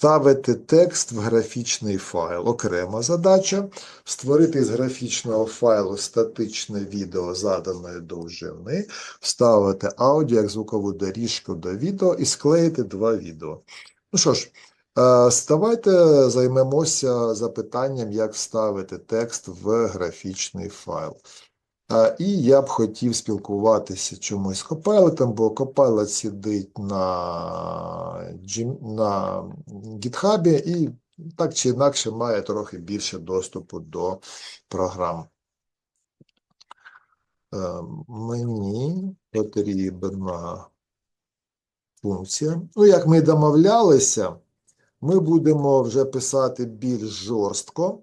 Вставити текст в графічний файл. Окрема задача. Створити з графічного файлу статичне відео заданої довжини, вставити аудіо як звукову доріжку до відео і склеїти два відео. Ну що ж, е, ставайте займемося запитанням, як вставити текст в графічний файл. І я б хотів спілкуватися чомусь з Copilot, бо Copilot сидить на, на GitHub і так чи інакше має трохи більше доступу до програм. Е, Мені потрібна функція. Ну, як ми домовлялися, ми будемо вже писати більш жорстко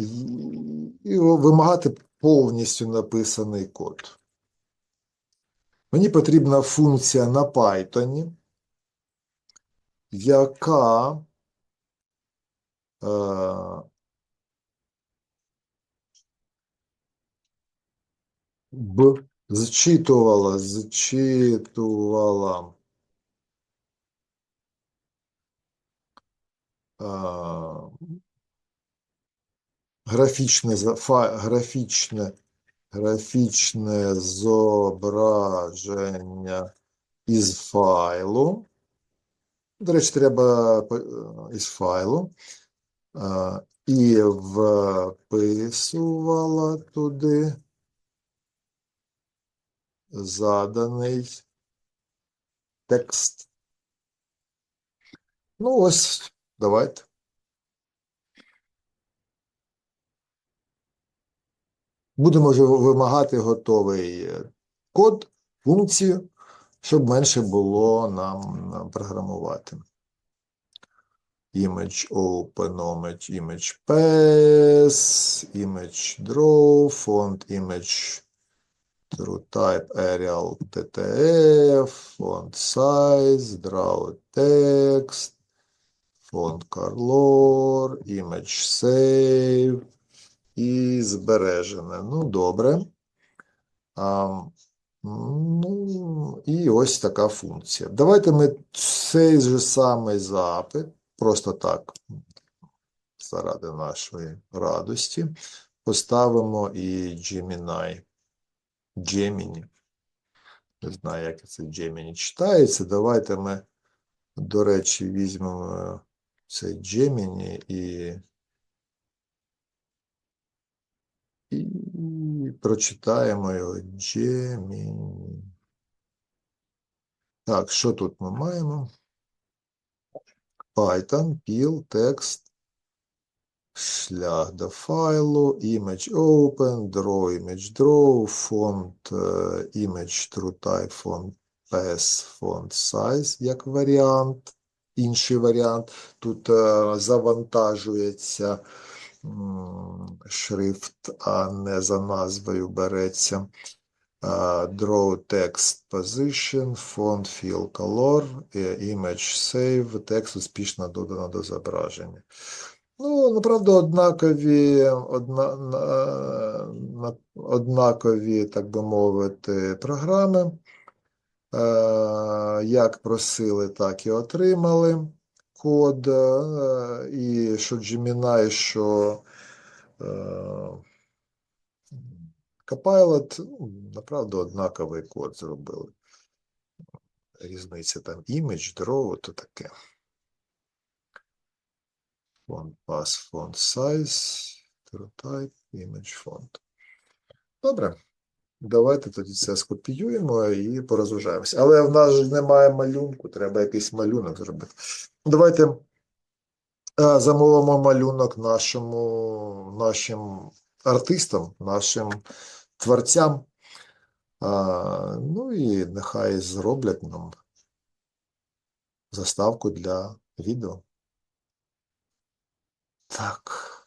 і- вимагати повністю написаний код. Мені потрібна функція на Python, яка е, б зчитувала, зчитувала а, графічне, графічне, графічне зображення із файлу. До речі, треба по- із файлу. І вписувала туди заданий текст. Ну, ось, давайте. Будемо вже вимагати готовий е, код, функцію, щоб менше було нам програмувати. Image open, image pass, image draw, font image true type Arial TTF, font size, draw text, font color, image save і збережене. Ну, добре. А, ну, і ось така функція. Давайте ми цей же самий запит, просто так, заради нашої радості, поставимо і Gemini. Gemini. Не знаю, як це Gemini читається. Давайте ми, до речі, візьмемо цей Gemini і І прочитаємо його Gemini. Так, що тут ми маємо? Python, pil, текст, шлях до файлу, image open, draw, image draw, font, е, image true type, font pass, font size як варіант. Інший варіант. Тут е, завантажується шрифт, а не за назвою береться. Draw text position, font fill color, image save, текст успішно додано до зображення. Ну, направду, однакові, одна, на- на- однакові, так би мовити, програми. Е, Як просили, так і отримали код. І що Gemini, що Copilot, ну, направду, однаковий код зробили. Різниця там image, draw, то таке. Font pass, font size, type, image font. Добре. Давайте тоді це скопіюємо і порозважаємося. Але в нас же немає малюнку, треба якийсь малюнок зробити. Давайте е, замовимо малюнок нашому, нашим артистам, нашим творцям. Ну і нехай зроблять нам заставку для відео. Так.